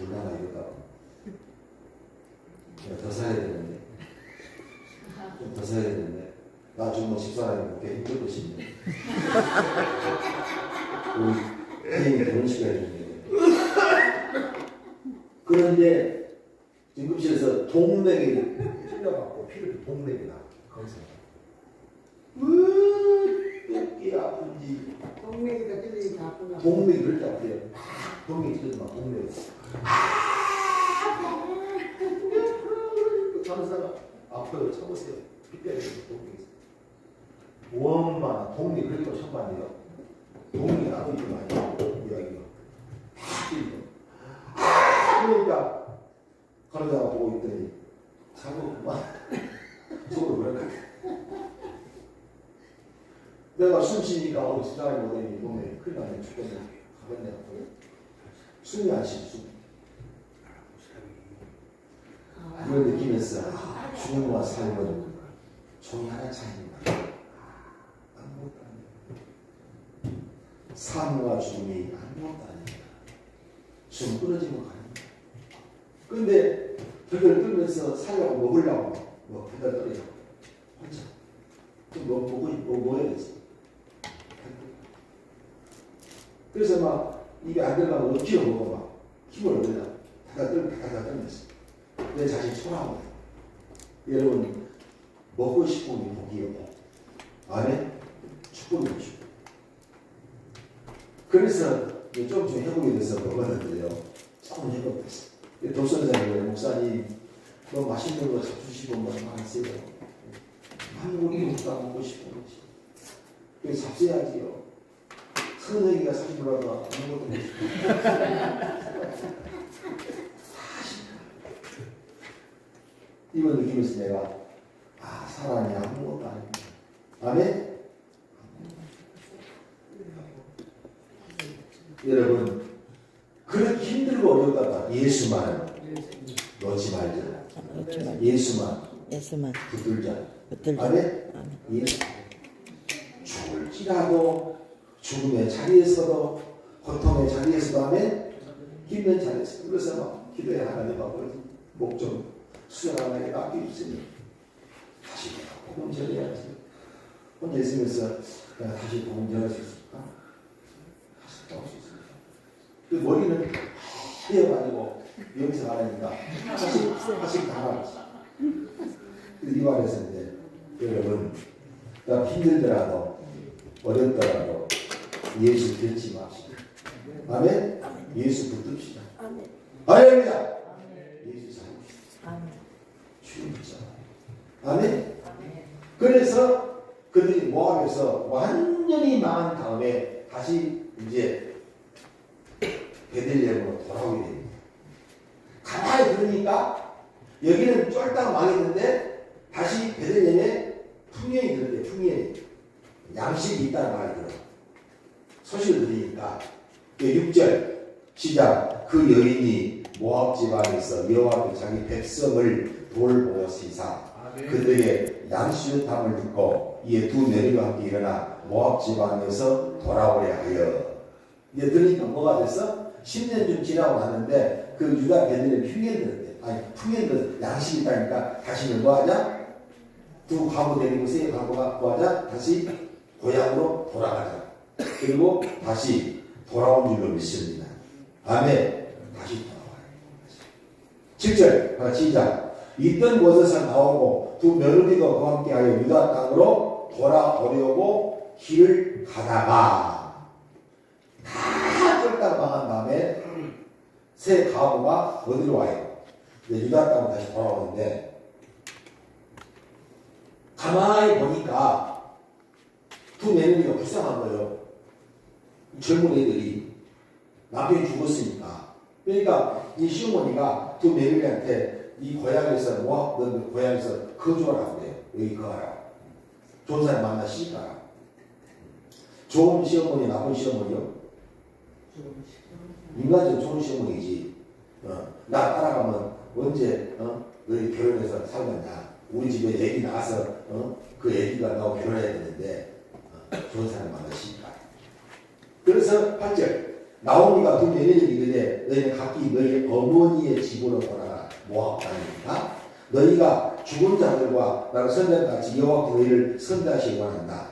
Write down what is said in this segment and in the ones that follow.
이러다가 내가 더 살아야 되는데. 좀더 살아야 되는데. 나 죽으면 집사람이 먹기 힘들 것인데. 우리 혜인이 결혼식을 해주는데. 그런데 응급실에서 동맥이 찔려갖고 피를 동맥이 나. 거기서. 으이 아픈지. 동맥이 다 찔리기 다 아프나. 동맥이 그렇게 아프대요 동맥이 찔려서 막 동맥이. 그 간호사가 아파요 참으세요. 피 빼야 되는 동맥이 원만 동맥이 그렇게 봤네요. 동맥이 나도 이거 아니야 이야기가 팍 찔려. 그러니까 간호사가 보고 있더니 자꾸 그만 속으로 같아 내가 숨 쉬니까 어우 집사람이 오더니 몸에 큰일 나네. 죽겠네. 가겠네 쉬어 숨 그걸 느끼면서 아, 죽음과 삶은 종이 하나 차이구나 아무것도 아니야. 삶과 죽음이 아무것도 아닙니다 좀 끊어지고 가는 거야 근데 그걸 끌면서 살려고 먹으려고 뭐 배달 떨어져. 혼자. 먹고 뭐 먹어야 되지? 그래서 막 입에 안 들어가면 억지로 먹어 막 힘을 얻으려 다다 떨 다다 떨면서 내 자신 초라하고. 여러분 먹고 싶은 복이요 안에 축복이죠 그래서 이제 좀좀 회복이 돼서 먹었는데요. 조금 회복됐어. 도선생님 목사님 뭐 맛있는 거 잡수시고 뭐 하세요. 한국이 먹다 먹고 싶은 거지. 그래서 잡숴야지요 선생이가 사지 몰라도 아무것도 못 싶어 이거 느끼면서 내가 아 사람이 아무것도 아닙니다. 아멘? 여러분 그렇게 힘들고 어렵다가 예수만 놓지 말자 예수만. 예수만. 붙들자. 붙들자. 아멘? 예수. 죽을지라도 죽음의 자리에서도 고통의 자리에서도 아멘? 힘든 자리에서 그래서 막 기도해 하나님 앞으로 목좀 수행하나에 맡기주시니 다시 복음 전해야지 혼자 있으면서 내가 다시 복음 전할 수 있을까? 다시 나올 수 있을까? 그 머리는 헤어가지고 여기서 말하니까 사실 사실 다 알았어 이 말에서 이제 여러분 나 힘들더라도 어렵더라도 예수 듣지 맙시다 아멘 예수 붙듭시다 아멘. 할렐루야 예수 살립시다 아멘. 주님이죠. 아멘. 그래서 그들이 모압에서 완전히 망한 다음에 다시 이제 베들레헴으로 돌아오게 됩니다. 가만히 들으니까 여기는 쫄딱 망했는데 다시 베들레헴에 풍년이 들었대요. 풍년이 양식이 있다는 말을 들어. 소식을 들으니까 6절 시작 그 여인이 모압 지방에서 여호와께 자기 백성을 돌보시사 그들의 양수탐을 듣고 이에 두 내리와 함께 일어나 모압 지방에서 돌아오려 하여 이제 들으니까 뭐가 됐어? 10년 좀 지나고 났는데 그 유다 베들레헴 흉년들한테 아니 풍년들 양식이 있다니까 다시는 뭐하자? 두 과부 데리고 세 과부가 뭐하자? 다시 고향으로 돌아가자 그리고 다시 돌아온 줄로 믿습니다 아멘 다시 돌아와요 7절 같이 시작 있던 곳에서 나오고 두 며느리가 그와 함께하여 유다 땅으로 돌아오려고 길을 가다가 다 쫄딱 망한 다음에 새 가부가 어디로 와요? 유다 땅으로 다시 돌아오는데 가만히 보니까 두 며느리가 불쌍한 거예요. 젊은 애들이 남편이 죽었으니까. 그러니까 이 시어머니가 두 며느리한테 이 고향에서 뭐, 너 고향에서 거주하라 그래요. 여기 거하라. 좋은 사람 만나 시집 가라. 좋은 시어머니, 나쁜 시어머니요? 인간적으로 좋은 시어머니지. 어, 나 따라가면 언제 어, 너희 결혼해서 살겠냐? 우리 집에 애기 낳아서 어, 그 애기가 나하고 결혼해야 되는데 어, 좋은 사람 만나 시집 가라. 그래서 8절 나오미가 두 며느리를 이르되 너희는 각기 너희 어머니의 집으로 돌아가 모압 땅이니까 너희가 죽은 자들과 나를 선장같이 여호와께 너희를 선다시기 원한다.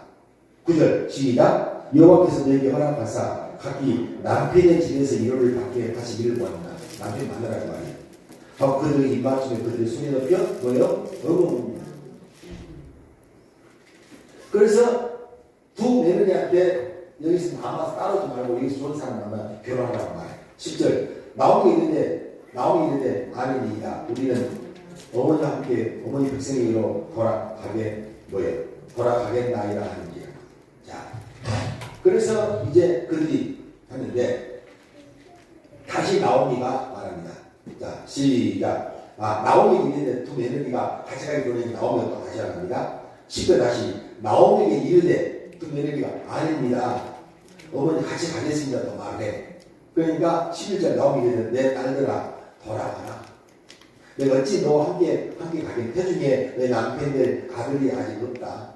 9절 시작 여호와께서 너희에게 허락하사 각기 남편의 집에서 이로를 받게 하시기를 원한다. 남편 만나라고 말이에요. 더 그들의 입맞춤에 그들의 손에 높여 뭐요? 어머니입니다. 그래서 두 며느리한테 여기서 남아서 따르지 말고 여기서 좋은 사람 만나 결혼하라고 말해. 10절 나오미 있는데 나오미 있는데 아니니이다. 우리는 어머니와 함께 어머니 백성에게로 돌아가게 뭐예요? 돌아가겠나이다 하는 게. 자, 그래서 이제 그들이 하는데 다시 나오미가 말합니다. 자, 시작. 아, 나오미 있는데 두 며느리가 같이 가게 되니 나오미가 또 다시 합니다. 10절 다시 나오미에게 이르되 두 며느리가 아닙니다. 어머니 같이 가겠습니다. 또 말해. 그러니까 11절 나오미 이르되 내 딸들아 돌아가라. 내가 어찌 너와 함께 함께 가긴 태중에 내 남편들 아들이 아직 없다.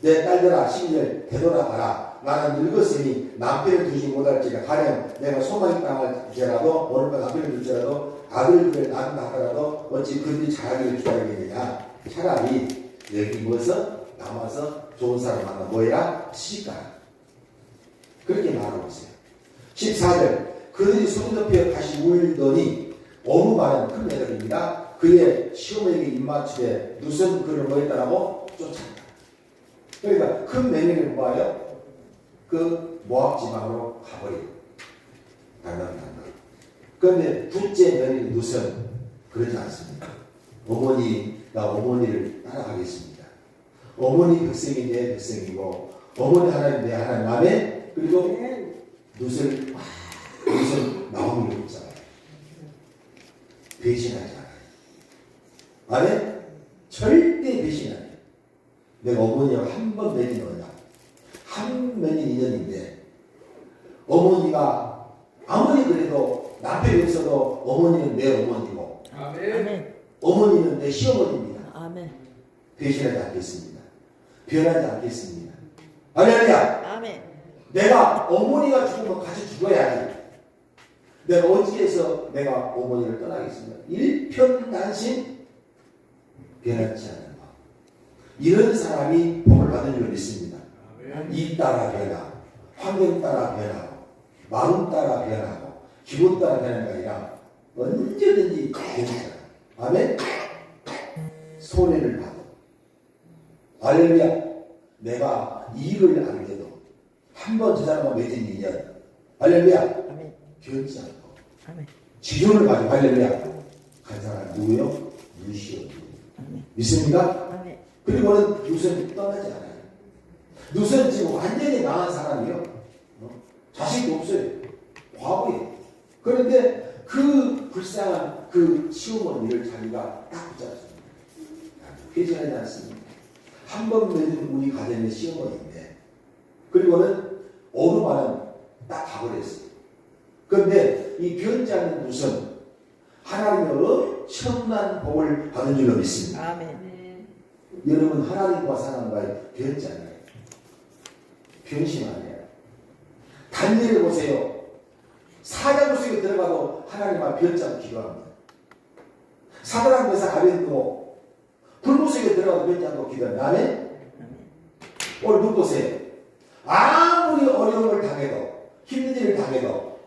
내 딸들아 12절 되돌아가라. 나는 늙었으니 남편을 두지 못할지라 가령 내가 소망이 땅을지라도 어느 날 남편을 둘지라도 아들들을 낳는다 하더라도 어찌 그들이 잘하기를 기다리겠느냐 차라리 여기 모여서 남아서 좋은 사람 만나 뭐해라 시집가라 그렇게 말하고 있어요 14절 그들이 손 높여 다시 울더니 어느 말은 큰 매력입니다 그의 시어머니에게 입맞추되 누선 그를 뭐했다라고 쫓아간다 그러니까 큰 매력을 뭐하여 그 모압 지방으로 가버려. 단단단단. 그런데 둘째 며느리 누선 그러지 않습니다. 어머니가 어머니를 따라가겠습니다. 어머니 백성이 내 백성이고 어머니 하나님 내 하나님 마음에 그리고 네. 누설 누설 나오미를 붙잡아요. 배신하지 않아요. 아멘? 절대 배신 안 해요. 내가 어머니하고 한번 맺은 거냐. 한 맺은 인연인데 어머니가 아무리 그래도 남편이 없어도 어머니는 내 어머니고 아멘. 어머니는 내 시어머니입니다. 아멘. 배신하지 않겠습니다. 변하지 않겠습니다. 할렐루야! 아멘. 내가 어머니가 죽으면 같이 죽어야지. 내가 어찌해서 내가 어머니를 떠나겠습니까? 일편단심 변하지 않는 것. 이런 사람이 복을 받은 줄 믿습니다. 이 따라 변화, 환경 따라 변하고, 마음 따라 변하고, 기분 따라 변하는 게 아니라 언제든지 변하잖아. 아멘? 손해를 봐도. 할렐루야. 내가 이익을 안 한 번 저 사람과 맺은 인연. 할렐루야. 아멘. 변치 않고. 아멘. 지존을 가지고 할렐루야. 간 사람 누구요? 루시오. 믿습니까? 아멘. 그리고는 누선 떠나지 않아요. 누선 지금 완전히 망한 사람이요. 어? 자식이 없어요. 과부예요. 그런데 그 불쌍한 그 시어머니를 자기가 딱 붙잡습니다. 회개하지 않습니다. 한 번 맺은 우리 가정의 시어머니인데, 그리고는 말은 딱 가버렸어요. 그런데 이 않는 누선, 하나님의 엄청난 복을 받은 줄로 믿습니다. 아멘. 여러분 하나님과 사람과의 않아요. 변심 아니에요. 단일을 보세요. 사장 속에 들어가도 하나님 앞 변자고 기도합니다. 사드랑 메사 가변도 불무 속에 들어가도 않고 기도합니다. 아멘? 오늘 눈 보세요. 아무리 어려움을 당해도 힘든 일을 당해도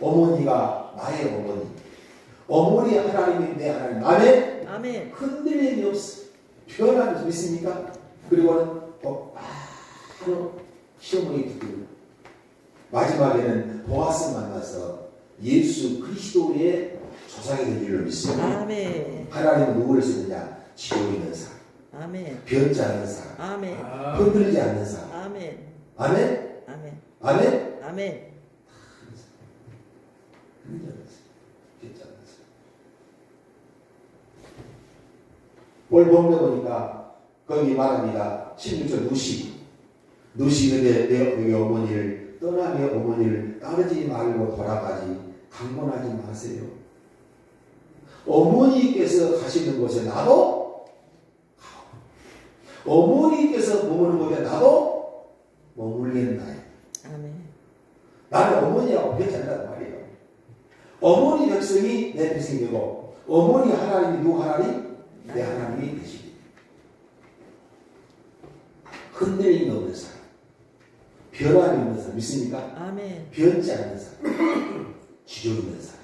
어머니가 나의 어머니 어머니 하나님이 내 하나님 아멘? 아멘. 흔들림이 없어. 변함이 믿습니까? 그리고는 또 바로 시어머니 두고 마지막에는 보아스 만나서 예수 그리스도의 조상이 된 줄로 믿습니다. 아멘. 하나님은 누구를 쓰느냐? 지고 있는 사람, 아멘. 변치 않는 사람, 아멘. 흔들리지 않는 사람. 아멘. 아멘? 아멘. 아멘? 아멘. 오늘 본문에 보니까 거기 말합니다. 16절 누시. 누시 그대 내 너희 어머니를 떠나며 어머니를 따르지 말고 돌아가지 강권하지 마세요. 어머니께서 가시는 곳에 나도 어머니께서 머무는 곳에 나도 머물겠나요? 아멘. 나는 어머니하고 괜찮다는 말이에요. 어머니 백성이 내 백성이 되고 어머니 하나님이 누구 하나님? 내 하나님이 되시기. 흔들림이 없는 사람, 변함이 없는 사람 믿습니까? 아멘. 변치 않는 사람, 지조 있는 사람.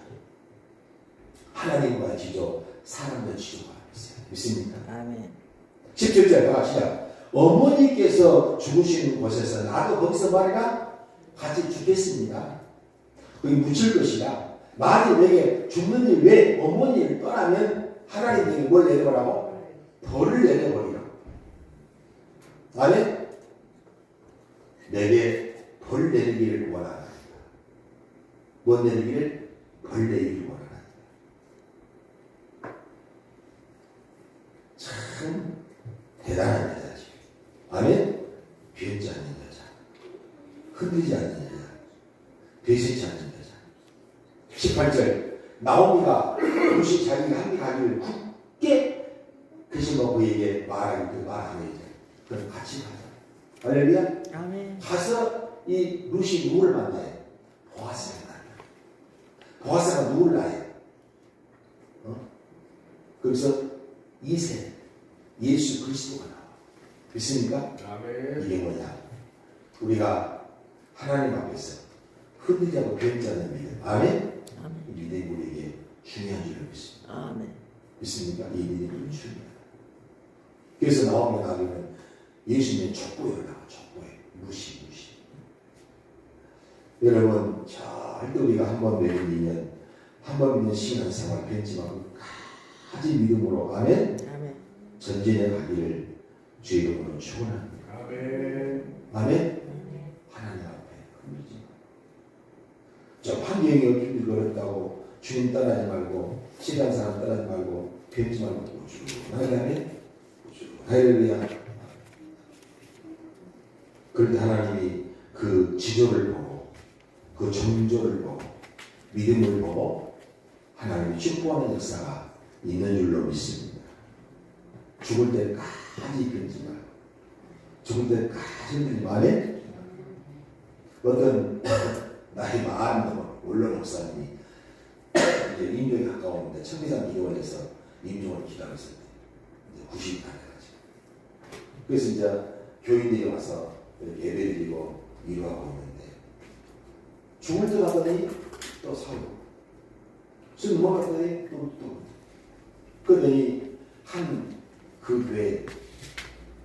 하나님과 지조, 사람과 지조가 있어요. 믿습니까? 아멘. 17절 가시다. 어머니께서 죽으시는 곳에서 나도 거기서 말이나 같이 죽겠습니다. 거기 묻힐 것이다. 만일 내게 죽는 일 왜 어머니를 떠나면 하나님 내게 뭘 내려보라고? 벌을 내려버리라고. 아멘? 내게 벌 내리기를 원하나이다. 뭐 내리기를? 벌 내리기를 원하나이다. 참 여자지. 아멘? 변치 않는 여자. 흔들리지 않는 여자. 배신치 않는 여자. 18절. 나오미가 루시 자기가 함께 가기를 굳게 그신과 그에게 말하기 그 말하는 이제. 그럼 같이 가자. 할렐루야. 아멘. 가서 이 루시 누구를 만나요? 보아스를 만나요. 보아스가 누구를 낳아요? 어? 거기서 이세 예수 그리스도가 나와. 믿습니까? 아멘. 이게 뭐냐? 우리가 하나님 앞에서 흔들지 않고 않는 믿음. 아멘? 믿음이 우리에게 중요한 줄로 믿습니다. 아멘. 믿습니까? 이 믿음이 중요하다. 그래서 나오면 나오면 예수님의 나와 족보에 무시 무시. 여러분 절대 우리가 한 번 믿는 한 번 믿는 신앙생활 말고 가지 믿음으로 아멘 아멘. 전진해 가기를 주의 이름으로 축원합니다. 아멘. 아멘. 하나님 앞에 흔들지 마. 저 환경이 어떻게 그렇다고 주님 떠나지 말고 신앙 사람 떠나지 말고 변치 말고 하나님 할렐루야. 그런데 하나님이 그 지조를 보고 그 정조를 보고 믿음을 보고 하나님이 축복하는 역사가 있는 줄로 믿습니다. 죽을 때까지 변치 말고 죽을 때까지 흔들지 말에 어떤 많은 분, 원로 목사님이 이제 임종에 가까웠는데 청계산 기도원에서 임종을 기다리고 있었대. 이제 90이 다 돼가지고. 그래서 이제 교인들이 와서 이렇게 예배 드리고 위로하고 있는데 죽을 때 갔더니 또 사고 술 먹었더니 또, 또. 그러더니 한 그 교회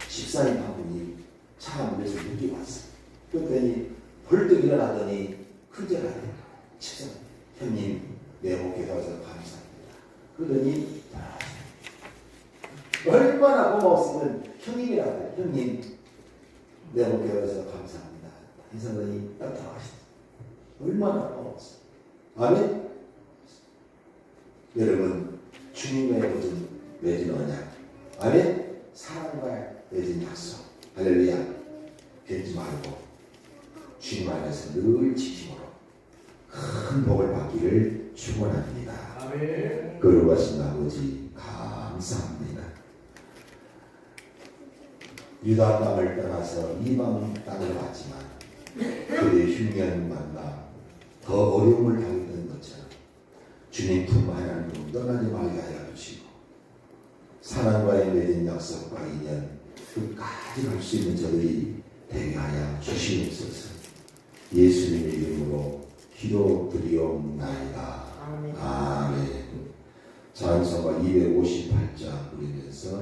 집사님 한 분이 차가 물려서 늦게 왔어. 그랬더니 벌떡 일어나더니 큰절하네 집사님, 형님 내 목에 도와서 감사합니다. 그러더니 아, 얼마나 고마웠으면 형님이라고 해. 형님 내 목에 도와서 감사합니다. 인사더니 딱 들어가시다. 얼마나 고마웠어. 아멘? 여러분 주님과의 모든 맺은 언약 아멘? 사랑과 맺은 약속 할렐루야 변지 말고 주님 안에서 늘 지킴으로 큰 복을 받기를 축원합니다. 거룩하신 아버지 감사합니다. 유다 땅을 떠나서 이방 땅을 갔지만 그의 흉년 만나 더 어려움을 당했던 것처럼 주님 품 하나님으로 떠나지 말게 하여 주시고 사랑과의 맺은 약속과 인연 끝까지 갈 수 있는 저들이 되게 하여 주시옵소서 예수님의 이름으로 기도드리옵나이다. 아멘. 아멘. 찬송가 258장 부르면서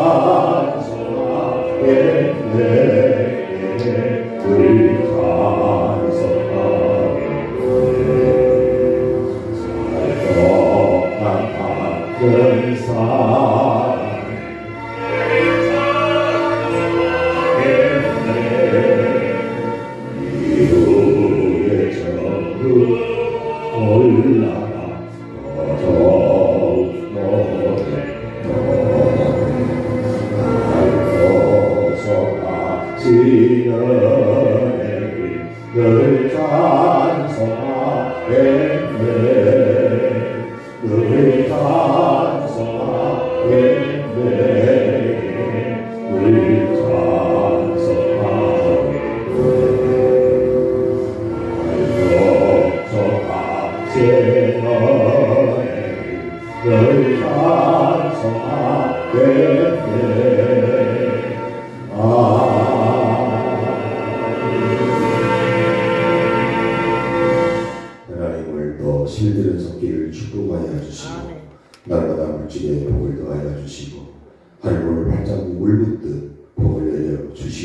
찬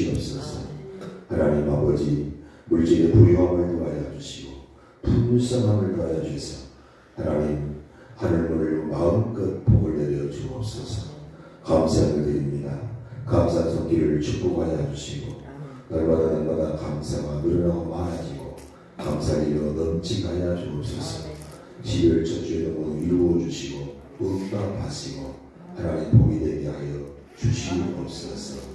주시옵소서. 하나님 아버지 물질의 부유함을 더하여 주시고 풍성함을 더하여 주셔서 하나님 하늘을 마음껏 복을 내려 주옵소서. 감사를 드립니다. 감사 손길을 축복하여 주시고 날마다 날마다 감사가 늘어나고 많아지고 감사를 이루어 넘치게 하여 주옵소서. 12월 첫 주에 너무 이루어 주시고 응답하시고 하나님 복이 되게 하여 주시옵소서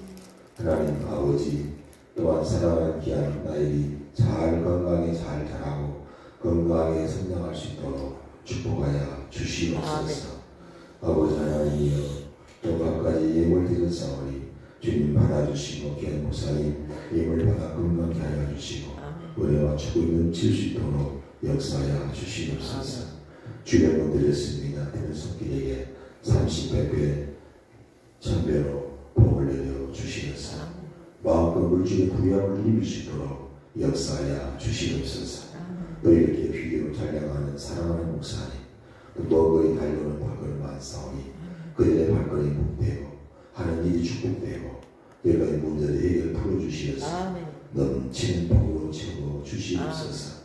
하나님 아버지 또한 사랑하는 귀한 나일이 잘 건강에 잘 자라고 건강하게 성장할 수 있도록 축복하여 주시옵소서. 아버지 하나님이여 또 각가지 예물 드렸사오니 주님 받아주시고 귀한 목사님 예물 받아 건강케 하여 주시고 은혜와 축복이 넘칠 수 있도록 역사하여 주시옵소서. 주변 드렸습니다. 되는 손길에게 30배배 천배로 마음과 물질의 부유함을 누릴 수 있도록 역사하여 주시옵소서. 또 이렇게 비교로 찬양하는 사랑하는 목사님 또 먼거리 달려오는 발걸음 많사오니 그들의 발걸음이 복되고 하는 일이 축복되고 여러 가지 문제를 해결 풀어주시옵소서 아멘. 넘치는 복으로 채워 주시옵소서.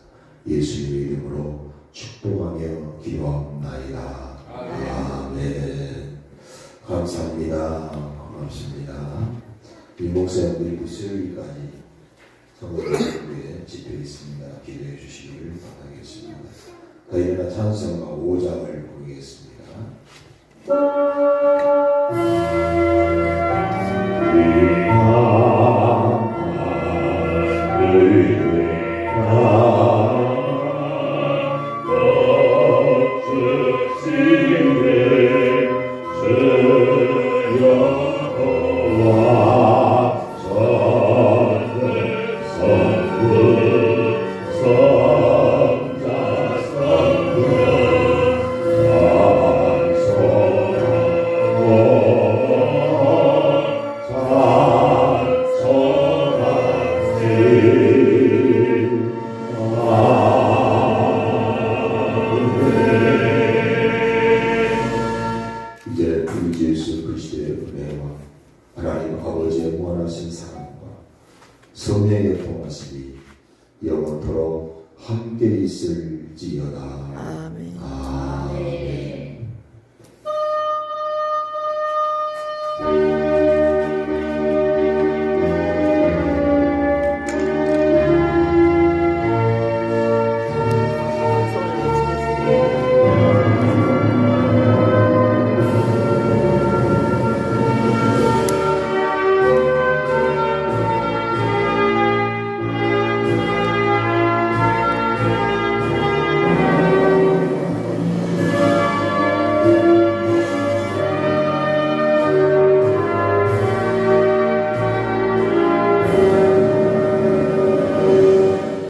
예수님의 이름으로 축복하며 기도합나이다 아멘. 감사합니다. 고맙습니다 이 목사님들이 그 수요일까지 성도들에게 집회 있습니다. 기도해 주시기를 바라겠습니다. 다이나 찬성과 5장을 보겠습니다